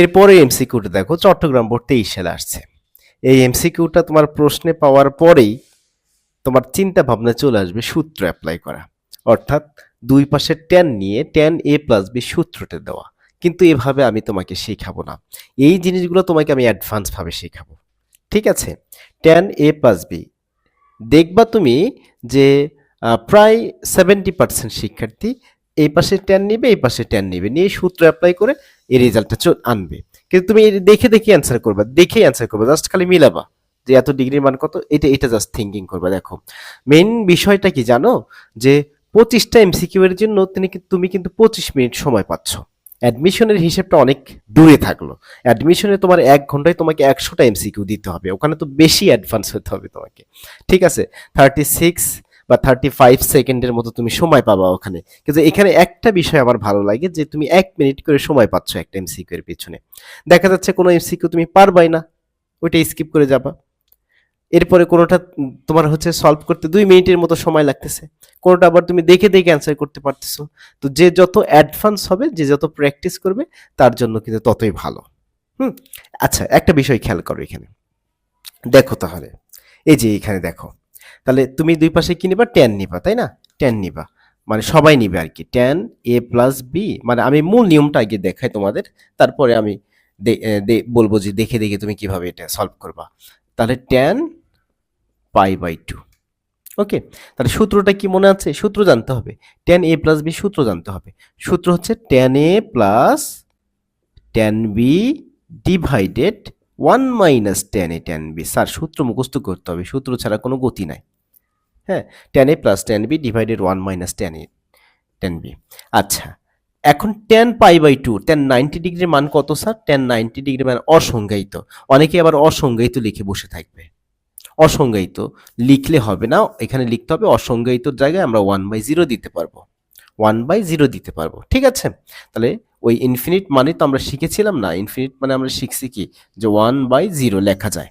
এরপরে এমসিকিউটা দেখো, চট্টগ্রাম বোর্ড তেইশ সালে আসছে। এই এমসিকিউটা তোমার প্রশ্নে পাওয়ার পরেই তোমার চিন্তা ভাবনা চলে আসবে সূত্র অ্যাপ্লাই করা। অর্থাৎ দুই পাশে ট্যান নিয়ে ট্যান এ প্লাস বি সূত্রটা দেওয়া। কিন্তু এভাবে আমি তোমাকে শেখাবো না। এই জিনিসগুলো তোমাকে আমি অ্যাডভান্সভাবে শেখাবো। ঠিক আছে? ট্যান এ প্লাস বি দেখবা তুমি যে প্রায় সেভেন্টি পার্সেন্ট শিক্ষার্থী এই পাশে ট্যান নিবে, এই পাশে ট্যান নিবে। নিয়ে সূত্র অ্যাপ্লাই করে এই রেজাল্টটা আনবে। কিন্তু তুমি দেখে দেখে অ্যান্সার করবে, দেখেই অ্যান্সার করবে জাস্ট খালি মিলাবা যে এত ডিগ্রির মান কত, এটা এটা জাস্ট থিঙ্কিং করবে। দেখো মেইন বিষয়টা কি জানো? যে পঁচিশটা এমসিকিউ এর জন্য কি- তুমি কিন্তু পঁচিশ মিনিট সময় পাচ্ছ। অ্যাডমিশনের হিসেবটা অনেক দূরে থাকল। অ্যাডমিশনে তোমার এক ঘন্টায় তোমাকে একশোটা এমসিকিউ দিতে হবে। ওখানে তো বেশি অ্যাডভান্স হতে হবে তোমাকে। ঠিক আছে? থার্টি সিক্স বা থার্টি ফাইভ সেকেন্ডের মতো তুমি সময় পাবা ওখানে। কিন্তু এখানে একটা বিষয় আমার ভালো লাগে যে তুমি এক মিনিট করে সময় পাচ্ছ একটা এমসিকিউ এর পিছনে। দেখা যাচ্ছে কোনো এমসিকিউ তুমি পারবাই না, ওইটা স্কিপ করে যাবা। এরপরে কোনোটা তোমার হচ্ছে সলভ করতে দুই মিনিটের মতো সময় লাগতেছে। কোনোটা আবার তুমি দেখে দেখে অ্যান্সার করতে পারতেছো। তো যে যত অ্যাডভান্স হবে, যে যত প্র্যাকটিস করবে, তার জন্য কিন্তু ততই ভালো। হুম? আচ্ছা একটা বিষয় খেয়াল করো এখানে। দেখো তাহলে। এই যে এখানে দেখো। তাহলে তুমি দুই পাশে কি নিবা? টেন নিবা, তাই না? টেন নিবা। মানে সবাই নিবে আর কি টেন এ প্লাস বি মানে আমি মূল নিয়মটা আগে দেখাই তোমাদের, তারপরে আমি বলব যে দেখে দেখে তুমি কীভাবে এটা সলভ করবা। তাহলে tan pi by two okay তাহলে সূত্রটা কি মনে আছে? সূত্র জানতে হবে। টেন এ প্লাস বি সূত্র জানতে হবে। সূত্র হচ্ছে tan A plus tan B divided one minus tan A tan B. Sir, সূত্র মুখস্থ করতে হবে, সূত্র ছাড়া কোনো গতি নাই। হ্যাঁ tan A plus tan B divided one minus tan A tan B. আচ্ছা এখন tan pi by two, tan ninety ডিগ্রির মান কত স্যার? টেন নাইনটি ডিগ্রির মান অসংজ্ঞায়িত। অনেকে আবার অসংজ্ঞায়িত লিখে বসে থাকবে। অসংজ্ঞায়িত লিখলে হবে না, এখানে লিখতে হবে অসংজ্ঞায়িতর জায়গায় আমরা ওয়ান বাই জিরো দিতে পারব। ওয়ান বাই জিরো দিতে পারব, ঠিক আছে? তাহলে ওই ইনফিনিট মানে তো আমরা শিখেছিলাম না। ইনফিনিট মানে আমরা শিখছি কি? যে ওয়ান বাই জিরো লেখা যায়।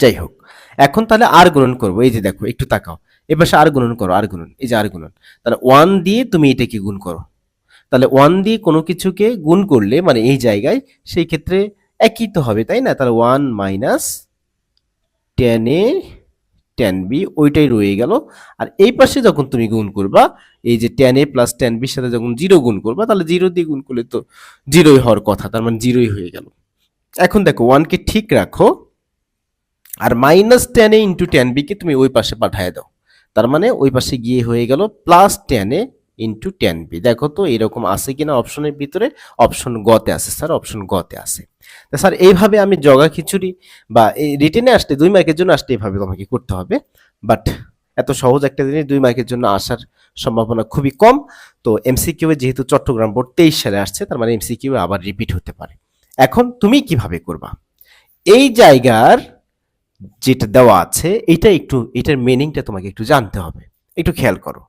যাই হোক, এখন তাহলে আর গুণন করব। এই যে দেখো, একটু তাকাও। এ পাশে আর গুণন করো আর গুণন। এই যে আর গুণন। তাহলে ওয়ান দিয়ে তুমি এটাকে গুণ করো। তাহলে ওয়ান দিয়ে কোনো কিছুকে গুণ করলে মানে এই জায়গায়, সেই ক্ষেত্রে একই তো হবে, তাই না? তাহলে one minus tan A tan B ওইটাই রয়ে গেল। আর এই পাশে যখন তুমি গুণ করবা, এই যে টেন এ প্লাস টেন বির সাথে যখন জিরো গুণ করবা, তাহলে জিরো দিয়ে গুণ করলে তো জিরোই হওয়ার কথা, তার মানে জিরোই হয়ে গেল। এখন দেখো ওয়ানকে ঠিক রাখো, আর minus tan A into tan বিকে তুমি ওই পাশে পাঠিয়ে দাও। তার মানে ওই পাশে গিয়ে হয়ে গেল plus tan A into tan B দেখো তো, এরকম আছে কিনা অপশনের ভিতরে? অপশন গতে আছে স্যার অপশন গতে আছে। তা স্যার, এইভাবে আমি জগা খিচুড়ি বা এই রিটেনে আসতে দুই মার্কের জন্য আসতে এইভাবে তোমাকে করতে হবে। বাট এত সহজ একটা জিনিস, দুই মার্কের জন্য আসার সম্ভাবনা খুবই কম। তো এমসিকিউ যেহেতু চট্টগ্রাম বোর্ড তেইশ সালে আসছে, তার মানে এমসিকিউ আবার রিপিট হতে পারে। এখন তুমি কীভাবে করবা? এই জায়গার যেটা দেওয়া আছে, এটা একটু, এটার মিনিংটা তোমাকে একটু জানতে হবে। একটু খেয়াল করো।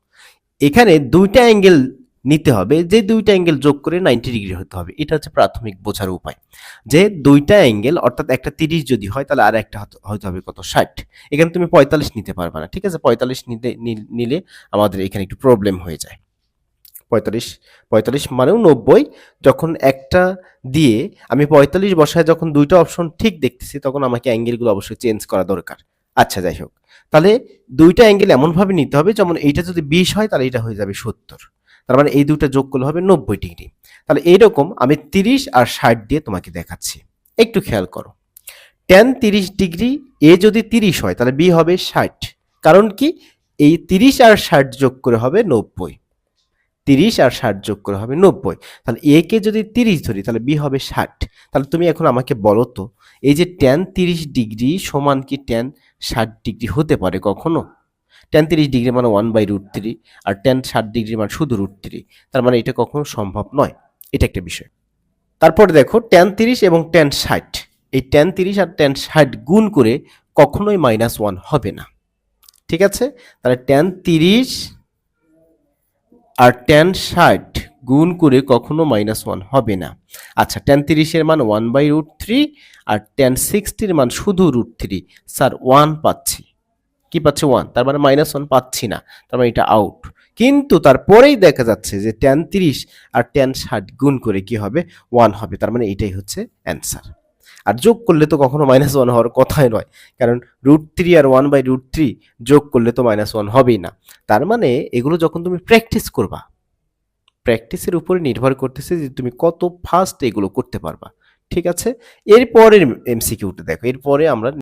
এখানে দুইটা অ্যাঙ্গেল নিতে হবে, যে দুইটা অ্যাঙ্গেল যোগ করে নাইনটি ডিগ্রি হতে হবে। এটা হচ্ছে প্রাথমিক বোঝার উপায়। যে দুইটা অ্যাঙ্গেল অর্থাৎ একটা তিরিশ যদি হয়, তাহলে আর একটা হতে- হতে হবে কত? ষাট। এখানে তুমি পঁয়তাল্লিশ নিতে পারবে না, ঠিক আছে? পঁয়তাল্লিশ নিতে নিলে আমাদের এখানে একটু প্রবলেম হয়ে যায়। পঁয়তাল্লিশ পঁয়তাল্লিশ মানেও নব্বই। যখন একটা দিয়ে আমি পঁয়তাল্লিশ বসায় যখন দুইটা অপশন ঠিক দেখতেছি, তখন আমাকে অ্যাঙ্গেলগুলো অবশ্যই চেঞ্জ করা দরকার। আচ্ছা যাই হোক। তাহলে দুইটা অ্যাঙ্গেল এমনভাবে নিতে হবে, যেমন এইটা যদি বিশ হয়, তাহলে এটা হয়ে যাবে সত্তর। তার মানে এই দুটো যোগ করলে হবে নব্বই ডিগ্রি। তাহলে এইরকম আমি তিরিশ আর ষাট দিয়ে তোমাকে দেখাচ্ছি। একটু খেয়াল করো। টেন তিরিশ ডিগ্রি এ যদি তিরিশ হয়, তাহলে বি হবে ষাট। কারণ কি? এই তিরিশ আর ষাট যোগ করে হবে নব্বই। তিরিশ আর ষাট যোগ করে হবে নব্বই। তাহলে এ কে যদি তিরিশ ধরি, তাহলে বি হবে ষাট। তাহলে তুমি এখন আমাকে বলো তো, এই যে টেন তিরিশ ডিগ্রি সমান কি টেন ষাট ডিগ্রি হতে পারে কখনো? টেন তিরিশ ডিগ্রি মানে ওয়ান বাই রুট থ্রি আর টেন ষাট ডিগ্রি মানে শুধু রুট থ্রি তার মানে এটা কখনো সম্ভব নয়। এটা একটা বিষয়। তারপরে দেখো টেন তিরিশ এবং টেন ষাট। এই টেন তিরিশ আর টেন ষাট গুণ করে কখনোই মাইনাস ওয়ান হবে না। ঠিক আছে? তাহলে টেন তিরিশ আর টেন ষাট গুণ করে কখনো মাইনাস ওয়ান হবে না। আচ্ছা টেন তিরিশের মান ওয়ান বাই রুট থ্রি আর টেন সিক্সটির মান শুধু রুট থ্রি স্যার ওয়ান পাচ্ছি। কি পাচ্ছে ওয়ান তার মানে মাইনাস ওয়ান পাচ্ছি না। তার মানে এটা আউট কিন্তু তারপরেই দেখা যাচ্ছে যে ট্যান তিরিশ আর ট্যান ষাট গুণ করে কি হবে? ওয়ান হবে। তার মানে এটাই হচ্ছে অ্যান্সার আর যোগ করলে তো কখনো মাইনাস ওয়ান হওয়ার কথাই নয়। কারণ রুট থ্রি আর ওয়ান বাই রুট থ্রি যোগ করলে তো মাইনাস ওয়ান হবেই না। তার মানে এগুলো যখন তুমি প্র্যাকটিস করবা প্র্যাকটিসের উপরে নির্ভর করতেছে যে তুমি কত ফাস্ট এগুলো করতে পারবা। ঠিক আছে? এরপরের এমসিকিউটা দেখো। এরপরে আমরা